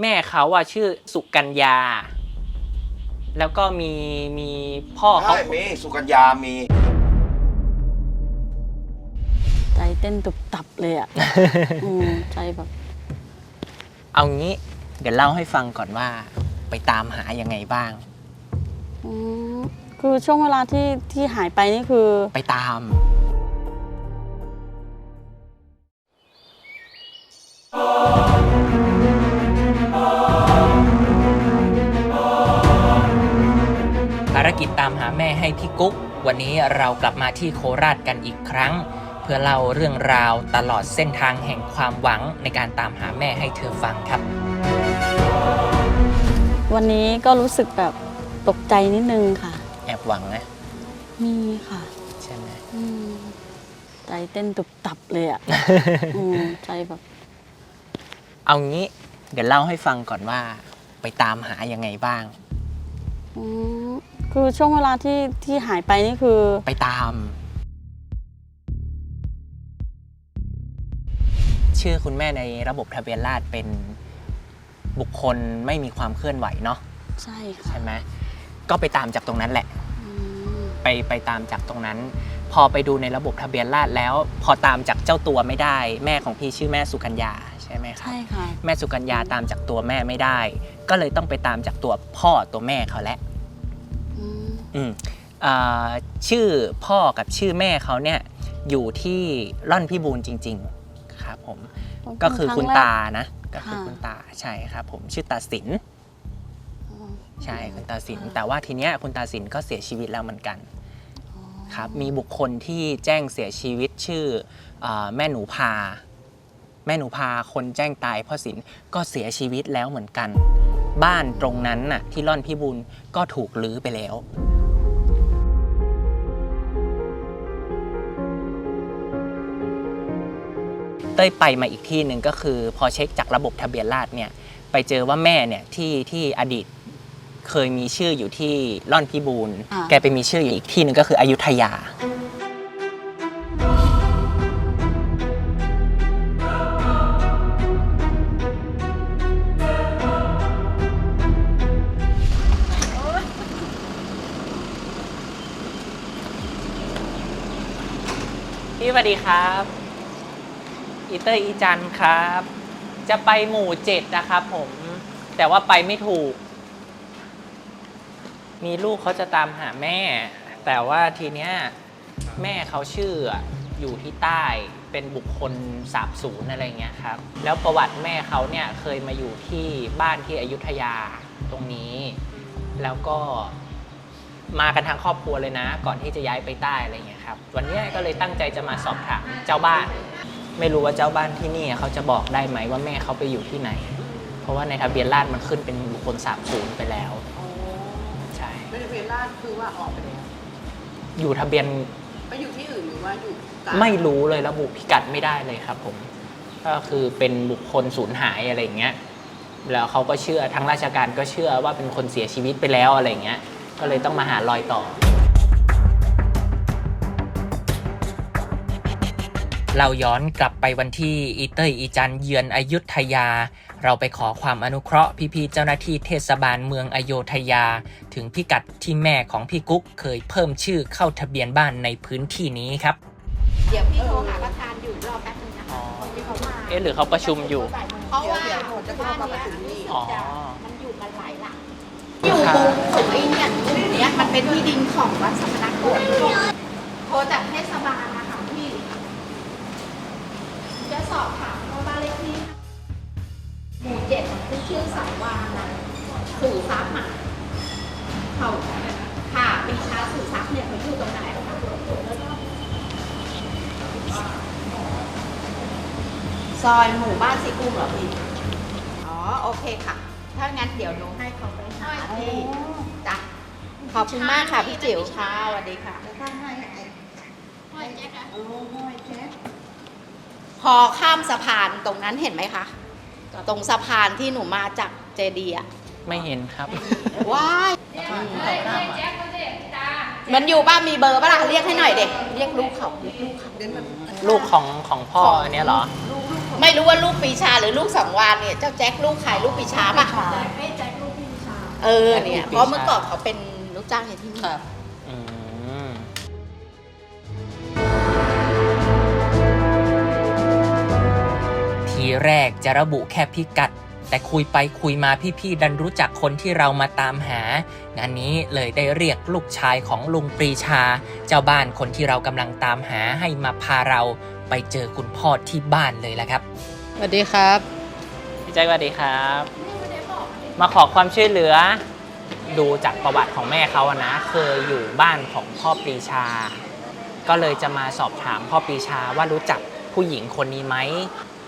แม่เขาอะชื่อสุกัญญา แล้วก็มีมีพ่อเขา ใช่มีสุกัญญามีใจเต้นตุบตับเลยอะ อืมใจแบบ เอางี้ เดี๋ยวเล่าให้ฟังก่อนว่า ไปตามหายังไงบ้าง อืมคือช่วงเวลาที่ที่หายไปนี่คือ ไปตาม ให้พี่กุ๊ก วันนี้เรากลับมาที่โคราชกันอีกครั้ง เพื่อเล่าเรื่องราวตลอดเส้นทางแห่งความหวังในการตามหาแม่ให้เธอฟังครับ วันนี้ก็รู้สึกแบบตกใจนิดนึงค่ะ แอบหวังนะมีค่ะใช่ไหมอืมใจเต้นตุบตับเลยอะอืมใจแบบ เอางี้เดี๋ยวเล่าให้ฟังก่อนว่า ไปตามหายังไงบ้าง อืม คือช่วงเวลาที่ที่หายไปนี่คือ ไปตาม ชื่อคุณแม่ในระบบทะเบียนราษฎร์เป็นบุคคลไม่มีความเคลื่อนไหวเนาะใช่ค่ะใช่ไหมก็ไปตามจากตรงนั้นแหละ อืมไปไปตามจากตรงนั้น พอไปดูในระบบทะเบียนราษฎร์แล้ว พอตามจากเจ้าตัวไม่ได้ แม่ของพี่ชื่อแม่สุกัญญาใช่ไหมครับ ใช่ค่ะ แม่สุกัญญาตามจากตัวแม่ไม่ได้ ก็เลยต้องไปตามจากตัวพ่อตัวแม่เขาแหละ อืมอืมอ่าชื่อพ่อกับชื่อแม่เขาเนี่ยอยู่ที่ร่อนพิบูลจริง ๆ ครับผม ก็คือคุณตานะ ก็คือคุณตาใช่ครับผมชื่อตาสินอ๋อใช่คุณตาสิน แต่ว่าทีเนี้ยคุณตาสินก็เสียชีวิตแล้วเหมือนกันครับมีบุคคลที่แจ้งเสียชีวิตชื่ออาแม่หนูพา แม่หนูพาคนแจ้งตายพ่อสินก็เสียชีวิตแล้วเหมือนกัน บ้านตรงนั้นน่ะที่ร่อนพิบูลก็ถูกลื้อไปแล้ว ต้ยไปมาอีกที่หนึ่งก็คือ พอเช็คจากระบบทะเบียนราษฎร์เนี่ยไปเจอว่าแม่เนี่ยที่ที่อดีตเคยมีชื่ออยู่ที่ร่อนพิบูลอ่า แกไปมีชื่ออยู่อีกที่หนึ่งก็คืออยุธยา พี่สวัสดีครับ อีเตอร์อีจันครับ จะไปหมู่เจ็ดนะครับผม แต่ว่าไปไม่ถูก มีลูกเขาจะตามหาแม่ แต่ว่าทีเนี้ยแม่เขาชื่ออยู่ที่ใต้เป็นบุคคลสาบสูญอะไรเงี้ยครับ แล้วประวัติแม่เขาเนี่ยเคยมาอยู่ที่บ้านที่อยุธยาตรงนี้ แล้วก็มากันทางครอบครัวเลยนะ ก่อนที่จะย้ายไปใต้อะไรเงี้ยครับ วันเนี้ยก็เลยตั้งใจจะมาสอบถามเจ้าบ้าน ไม่รู้ว่าเจ้าบ้านที่นี่เขาจะบอกได้ไหมว่าแม่เขาไปอยู่ที่ไหน เพราะว่าในทะเบียนราษฎร์มันขึ้นเป็นบุคคลสาบสูญไปแล้ว ใช่ ไม่ได้เวลาคือว่าออกไปแล้วอยู่ทะเบียนไปอยู่ที่อื่นหรือว่าอยู่กลางไม่รู้เลยระบุพิกัดไม่ได้เลยครับผม ก็คือเป็นบุคคลสูญหายอะไรอย่างเงี้ย แล้วเขาก็เชื่อทางราชการก็เชื่อว่าเป็นคนเสียชีวิตไปแล้วอะไรอย่างเงี้ย ก็เลยต้องมาหารอยต่อ เราย้อนกลับไปวันที่อีเตอร์อีจันเยือนอยุธยา เราไปขอความอนุเคราะห์พี่ๆเจ้าหน้าที่เทศบาลเมืองอโยธยา ถึงพิกัดที่แม่ของพี่กุ๊กเคยเพิ่มชื่อเข้าทะเบียนบ้านในพื้นที่นี้ครับ เดี๋ยวพี่โทรหาประธานอยู่รอแป๊บนึงนะคะอ๋อที่เขามาเอ๊ะหรือเขาประชุมอยู่ เพราะว่าเดี๋ยวผมจะโทรมาประชุมนี่อ๋อ มันอยู่กันหลายหลังอยู่ตรงของไอ้เนี่ยตรงเนี้ยมันเป็นที่ดินของวัดสมณโกศ อยหมู่บ้านสีกุ้งเหรอพี่ อ๋อ โอเคค่ะ ถ้างั้นเดี๋ยวหนูให้เขาไปหาที่จ้ะขอบคุณมากค่ะพี่จิ๋วค่ะสวัสดีค่ะพอข้ามสะพานตรงนั้นเห็นไหมคะ ตรงสะพานที่หนูมาจากเจดีย์อะไม่เห็นครับ ว้ายอืมมันอยู่บ้านมีเบอร์ปะล่ะเรียกให้หน่อยเด็กเรียกลูกเขาเรียกลูกเขาเดี๋ยวมันลูกของของพ่ออันเนี้ยเหรอลูกลูกของ ไม่รู้ว่าลูกปีชาหรือลูกสังวานเนี่ยเจ้าแจ็คลูกขายลูกปีชาป่ะไม่แจ็คลูกพี่ชาเออเนี่ยเพราะเมื่อก่อนเขาเป็นลูกจ้างอยู่ที่นี่ครับอืมทีแรกจะระบุแค่พิกัด แต่คุยไปคุยมาพี่ๆดันรู้จักคนที่เรามาตามหางานนี้เลยได้เรียกลูกชายของลุงปรีชา เจ้าบ้านคนที่เรากำลังตามหาให้มาพาเรา ไปเจอคุณพ่อที่บ้านเลยละครับ สวัสดีครับ พี่แจ๊คสวัสดีครับ มาขอความช่วยเหลือ ดูจากประวัติของแม่เขาอะนะ เคยอยู่บ้านของพ่อปรีชา ก็เลยจะมาสอบถามพ่อปรีชาว่ารู้จักผู้หญิงคนนี้ไหม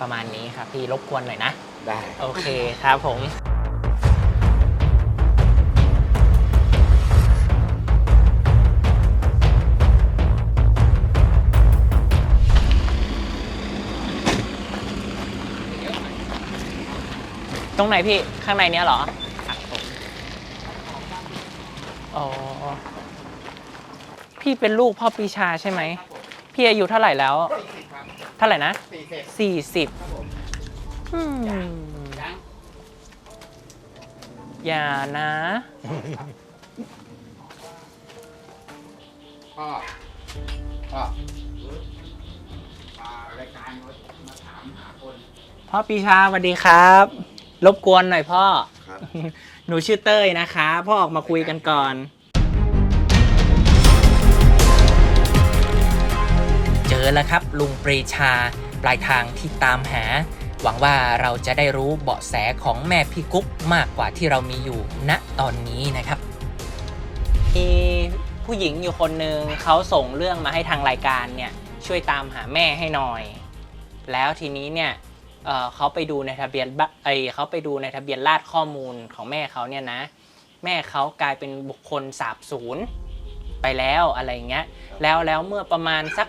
ประมาณนี้ครับพี่รบกวนหน่อยนะ ได้ โอเคครับผม ตรงไหนพี่ข้างในเนี้ยเหรอครับผมอ๋อพี่เป็นลูกพ่อปีชาใช่ไหมพี่อายุเท่าไหร่แล้ว เท่าไหร่นะสี่สิบอืมอย่านะพ่อพ่อมารายการมาถามหาคนพ่อปีชาสวัสดีครับ รบกวนหน่อยพ่อ ครับ หนูชื่อเต้ยนะคะ พ่อออกมาคุยกันก่อน เจอแล้วครับ ลุงปรีชา ปลายทางที่ตามหา หวังว่าเราจะได้รู้เบาะแสของแม่พี่กุ๊กมากกว่าที่เรามีอยู่ณตอนนี้นะครับ มีผู้หญิงอยู่คนหนึ่งเขาส่งเรื่องมาให้ทางรายการเนี่ยช่วยตามหาแม่ให้หน่อย แล้วทีนี้เนี่ย เอ่อเขาไปดูในทะเบียนบ้าไอยเขาไปดูในทะเบียนราษฎร์ข้อมูลของแม่เขาเนี่ยนะ แม่เขากลายเป็นบุคคลสาบสูญไปแล้วอะไรเงี้ยแล้วแล้วเมื่อประมาณสัก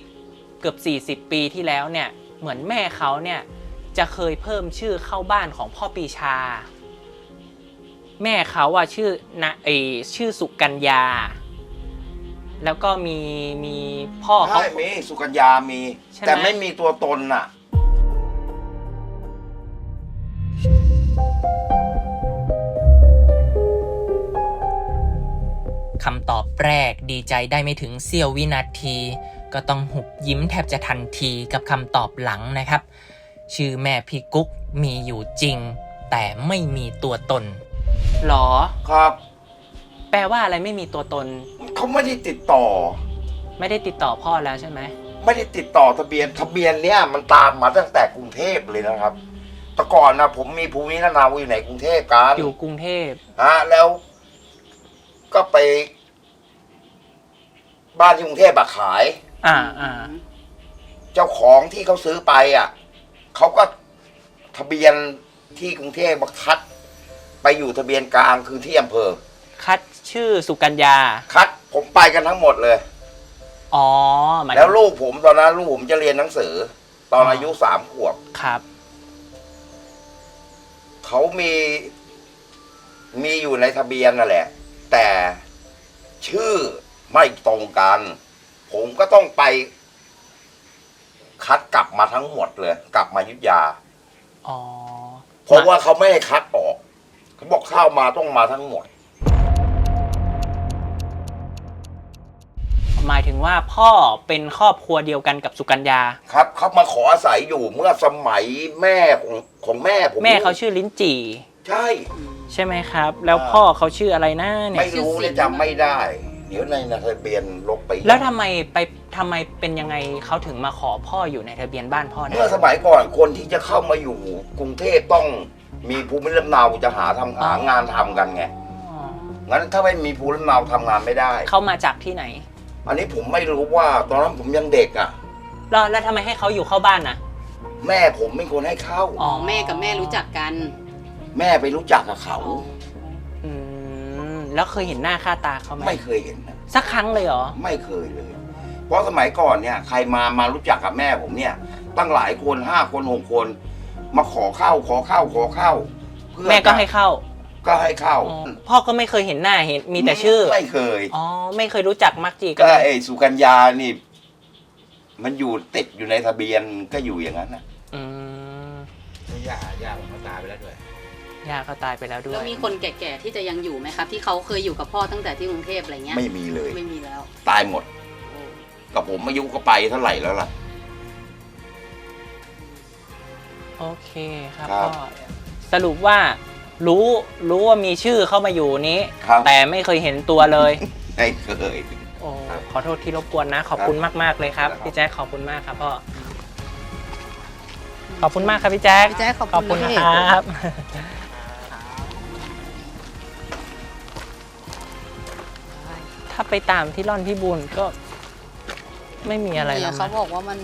30 เกือบ 40 ปีที่แล้วเนี่ยเหมือนแม่เขาเนี่ยจะเคยเพิ่มชื่อเข้าบ้านของพ่อปีชา แม่เขาอะชื่อนะไอชื่อสุกัญญา แล้วก็มีมีพ่อเขา ใช่มีสุกัญญามี ใช่ไหม แต่ไม่มีตัวตนน่ะ คำตอบแรกดีใจได้ไม่ถึงเสี้ยววินาที ก็ต้องหุบยิ้มแทบจะทันทีกับคำตอบหลังนะครับ ชื่อแม่พี่กุ๊กมีอยู่จริง แต่ไม่มีตัวตนหรอ ครับแปลว่าอะไรไม่มีตัวตน เขาไม่ได้ติดต่อ ไม่ได้ติดต่อพ่อแล้วใช่ไหมไม่ได้ติดต่อทะเบียนทะเบียนเนี้ยมันตามมาตั้งแต่กรุงเทพเลยนะครับแต่ก่อนนะผมมีภูมิลำเนาอยู่ในกรุงเทพกันอยู่กรุงเทพ ฮะแล้ว ก็ไป บ้านที่กรุงเทพอะขาย อ่าอ่าเจ้าของที่เขาซื้อไปอะเขาก็ทะเบียนที่กรุงเทพมาคัด ไปอยู่ทะเบียนกลางคือที่อำเภอ คัดชื่อสุกัญญา คัดผมไปกันทั้งหมดเลย อ๋อหมายถึงแล้วลูกผมตอนนั้นลูกผมจะเรียนหนังสือ ตอนอ๋อออายุสามขวบครับ เขามีมีอยู่ในทะเบียนนั่นแหละ แต่ชื่อ ไม่ตรงกัน ผมก็ต้องไป คัดกลับมาทั้งหมดเลย กลับมาอยุธยาอ๋อเพราะว่าเขาไม่ให้คัดออก เขาบอกเข้ามาต้องมาทั้งหมด หมายถึงว่าพ่อเป็นครอบครัวเดียวกันกับสุกัญญา ครับเขามาขออาศัยอยู่เมื่อสมัยแม่ของของแม่ผมแม่เขาชื่อลิ้นจี่ ใช่ ใช่ไหมครับ แล้วอ่าพ่อเขาชื่ออะไรนะเนี่ไม่ยรู้เลยจำไม่ได้ เดี๋ยวในทะเบียนลบไปแล้วทำไมไปทำไมเป็นยังไงเขาถึงมาขอพ่ออยู่ในทะเบียนบ้านพ่อได้เมื่อสมัยก่อนคนที่จะเข้ามาอยู่กรุงเทพต้องมีภูมิลำเนาจะหาทำหางานทำกันไงอ๋องั้นถ้าไม่มีภูมิลำเนาทำงานไม่ได้ เขามาจากที่ไหนอันนี้ผมไม่รู้ว่าตอนนั้นผมยังเด็กอะ แล้วแล้วทำไมให้เขาอยู่เข้าบ้านนะแม่ผมเป็นคนให้เข้า อ๋อแม่กับแม่รู้จักกัน แม่ไปรู้จักกับเขาอืม แล้วเคยเห็นหน้าค่าตาเขาไหมไม่เคยเห็นนะสักครั้งเลยเหรอ ไม่เคยเลย เพราะสมัยก่อนเนี่ย ใครมามารู้จักกับแม่ผมเนี่ย ตั้งหลายคนห้าคนหกคน มาขอเข้าขอเข้าขอเข้าเพื่อแม่ก็จะให้เข้าก็ให้เข้า อ๋อพ่อก็ไม่เคยเห็นหน้าเห็นมีแต่ชื่อไม่เคย อ๋อไม่เคยรู้จักมักจีก็ก็เลยไอ้สุกัญญานี่ มันอยู่ติดอยู่ในทะเบียนก็อยู่อย่างนั้นนะอืมย่าย่าผมก็ตายไปแล้วด้วย ย่าเขาตายไปแล้วด้วแล้วยมีคนแก่ๆที่จะยังอยู่ไหมครับ ที่เขาเคยอยู่กับพ่อตั้งแต่ที่กรุงเทพอะไรเงี้ยไม่มีเลย ไม่มีแล้ว ตายหมด กับผมอายุก็ไปเท่าไหร่แล้วล่ะ โอเคครับครับพ่อสรุปว่ารู้รู้ว่ามีชื่อเข้ามาอยู่นี้ครับแต่ไม่เคยเห็นตัวเลย ไม่เคยโอ้ครับขอโทษที่รบกวนนะ ขอบคุณมาก ๆ เลยครับครับพี่แจ๊คขอบคุณมากครับพ่อขอบคุณมากครับพี่แจ๊คพี่แจ๊คขอบขอบคุคุณณนะพี่ครับ ถ้าไปตามที่ร่อนพี่บุญก็ไม่มีอะไรเนี่แล้ยวนะเขาบอกว่ามัน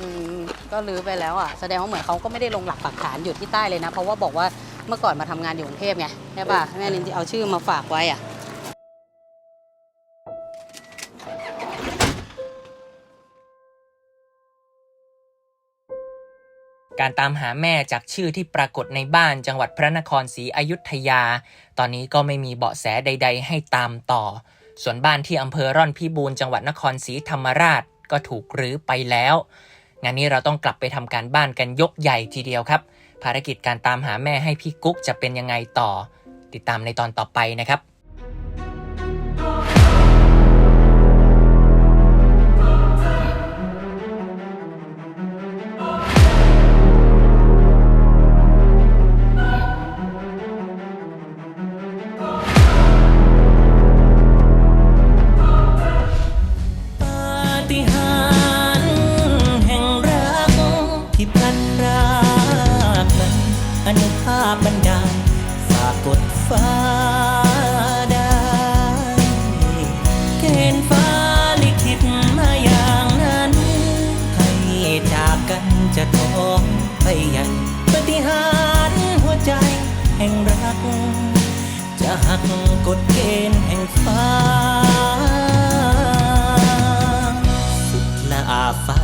ก็ลื้อไปแล้วอะแสดงว่าเหมือนเขาก็ไม่ได้ลงหลักปักฐานอยู่ที่ใต้เลยนะ เพราะว่าบอกว่าเมื่อก่อนมาทำงานอยู่กรุงเทพไงใช่ป่ะแม่ลินที่เอาชื่อมาฝากไว้อะการตามหาแม่จากชื่อที่ปรากฏในบ้านจังหวัดพระนครศรีอยุธยา ตอนนี้ก็ไม่มีเบาะแสใด ๆ ให้ตามต่อ ส่วนบ้านที่อำเภอร่อนพิบูรณ์จังหวัดนครศรีธรรมราชก็ถูกรื้อไปแล้ว งานนี้เราต้องกลับไปทำการบ้านกันยกใหญ่ทีเดียวครับ ภารกิจการตามหาแม่ให้พี่กุ๊กจะเป็นยังไงต่อ ติดตามในตอนต่อไปนะครับ จากกันจะท้องไปยังปฏิหารหัวใจแห่งรัก จะหักกฎเกณฑ์แห่งฟ้า สุดละอาฟ้า